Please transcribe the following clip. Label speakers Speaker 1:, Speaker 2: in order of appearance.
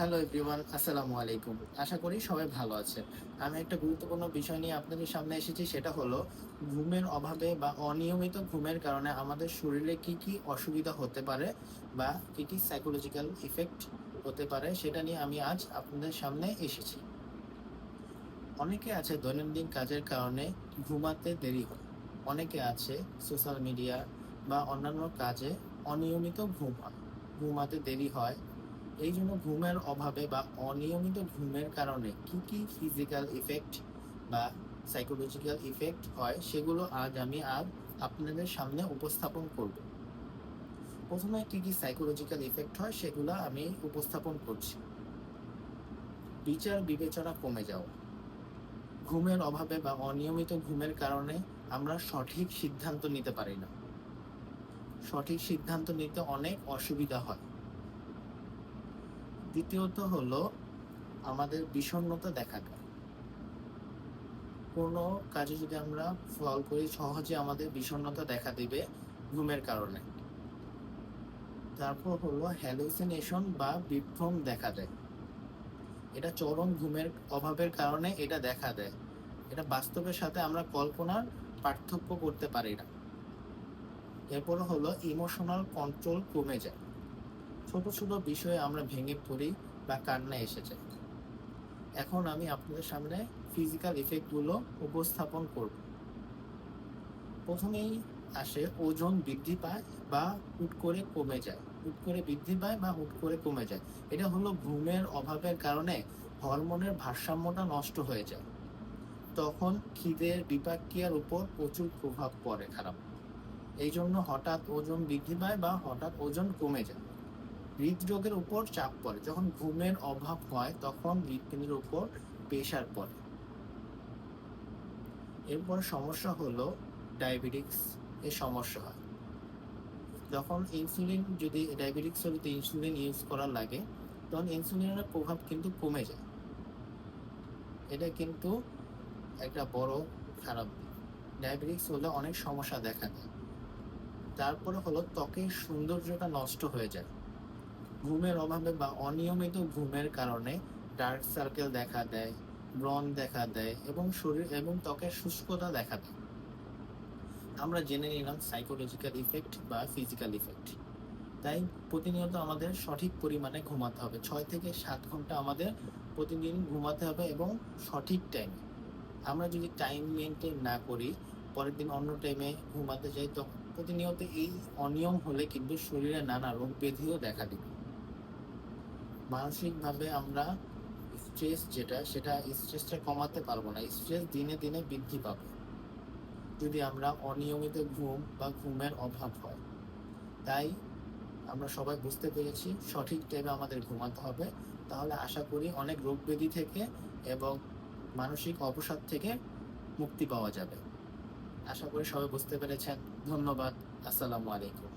Speaker 1: Hello everyone আসসালামু আলাইকুম আশা করি সবাই ভালো আছে আমি একটা গুরুত্বপূর্ণ বিষয় নিয়ে আপনাদের সামনে এসেছি, সেটা হলো ঘুমের অভাবে বা অনিয়মিত ঘুমের কারণে আমাদের শরীরে কি কি অসুবিধা হতে পারে বা কি কি সাইকোলজিক্যাল ইফেক্ট হতে পারে, সেটা নিয়ে আমি আজ আপনাদের সামনে এসেছি। অনেকে আছে দৈনন্দিন কাজের কারণে ঘুমাতে দেরি হয়। অনেকে আছে সোশ্যাল মিডিয়া বা অন্যান্য কাজে অনিয়মিত ঘুম হয়। ঘুমাতে দেরি হয় এই জন্য ঘুমের অভাবে বা অনিয়মিত ঘুমের কারণে কি কি ফিজিক্যাল ইফেক্ট বা সাইকোলজিক্যাল ইফেক্ট হয় সেগুলো আজ আমি আজ আপনাদের সামনে উপস্থাপন করব। প্রথমে কি কি সাইকোলজিক্যাল ইফেক্ট হয় সেগুলো আমি উপস্থাপন করছি। বিচার বিবেচনা কমে যাওয়া ঘুমের অভাবে বা অনিয়মিত ঘুমের কারণে আমরা সঠিক সিদ্ধান্ত নিতে পারি না। সঠিক সিদ্ধান্ত নিতে অনেক অসুবিধা হয়। দ্বিতীয়ত হলো আমাদের বিষণ্ণতা দেখা দেয়। কোনো কাজে যদি আমরা ফল করি, সহজে আমাদের বিষণ্ণতা দেখা দিবে ঘুমের কারণে। তারপর হলো হ্যালুসিনেশন বা বিভ্রম দেখা দেয়। এটা চরম ঘুমের অভাবের কারণে এটা দেখা দেয়। এটা বাস্তবের সাথে আমরা কল্পনার পার্থক্য করতে পারি না। এরপর হলো ইমোশনাল কন্ট্রোল কমে যায়। ছোট ছোট বিষয়ে আমরা ভেঙে পড়ি বা কান্না এসে যায়। এখন আমি আপনাদের সামনে ফিজিক্যাল ইফেক্টগুলো উপস্থাপন করব। প্রথমেই আসে ওজন বৃদ্ধি পায় বা হুট করে কমে যায়। হুট করে বৃদ্ধি পায় বা হুট করে কমে যায়। এটা হলো ঘুমের অভাবের কারণে হরমোনের ভারসাম্যটা নষ্ট হয়ে যায়। তখন খিদের বিপাকিয়ার উপর প্রচুর প্রভাব পড়ে খারাপ। এই জন্য হঠাৎ ওজন বৃদ্ধি পায় বা হঠাৎ ওজন কমে যায়। হৃদরোগের উপর চাপ পড়ে। যখন ঘুমের অভাব হয়, তখন হৃদপিণ্ডের উপর প্রেশার পড়ে। এরপর সমস্যা হলো ডায়াবেটিক্স এর সমস্যা হয়। যখন ইনসুলিন যদি ডায়াবেটিক্স যদি ইনসুলিন ইউজ করা লাগে, তখন ইনসুলিনের প্রভাব কিন্তু কমে যায়। এটা কিন্তু একটা বড় খারাপ দিক। ডায়াবেটিক্স হলে অনেক সমস্যা দেখা দেয়। তারপরে হলো ত্বকের সৌন্দর্যটা নষ্ট হয়ে যায়। ঘুমের অভাবে বা অনিয়মিত ঘুমের কারণে ডার্ক সার্কেল দেখা দেয়, ব্রণ দেখা দেয় এবং শরীর এবং ত্বকের শুষ্কতা দেখা দেয়। আমরা জেনে নিলাম সাইকোলজিক্যাল ইফেক্ট বা ফিজিক্যাল ইফেক্ট তাই প্রতিনিয়ত আমাদের সঠিক পরিমাণে ঘুমাতে হবে। ছয় থেকে সাত ঘণ্টা আমাদের প্রতিদিন ঘুমাতে হবে এবং সঠিক টাইমে আমরা যদি টাইম মেনটেন না করি, পরের দিন অন্য টাইমে ঘুমাতে যাই, তখন প্রতিনিয়ত এই অনিয়ম হলে কিন্তু শরীরে নানা রোগ ব্যাধিও দেখা দিবে। মানসিকভাবে আমরা স্ট্রেস যেটা, সেটা স্ট্রেসটা কমাতে পারব না। স্ট্রেস দিনে দিনে বৃদ্ধি পাবে। যদি আমরা অনিয়মিত ঘুম বা ঘুমের অভাব হয়, তাই আমরা সবাই বুঝতে পেরেছি সঠিক টাইমে আমাদের ঘুমাতে হবে। তাহলে আশা করি অনেক রোগ ব্যাধি থেকে এবং মানসিক অবসাদ থেকে মুক্তি পাওয়া যাবে। আশা করি সবাই বুঝতে পেরেছেন। ধন্যবাদ। আসসালামু আলাইকুম।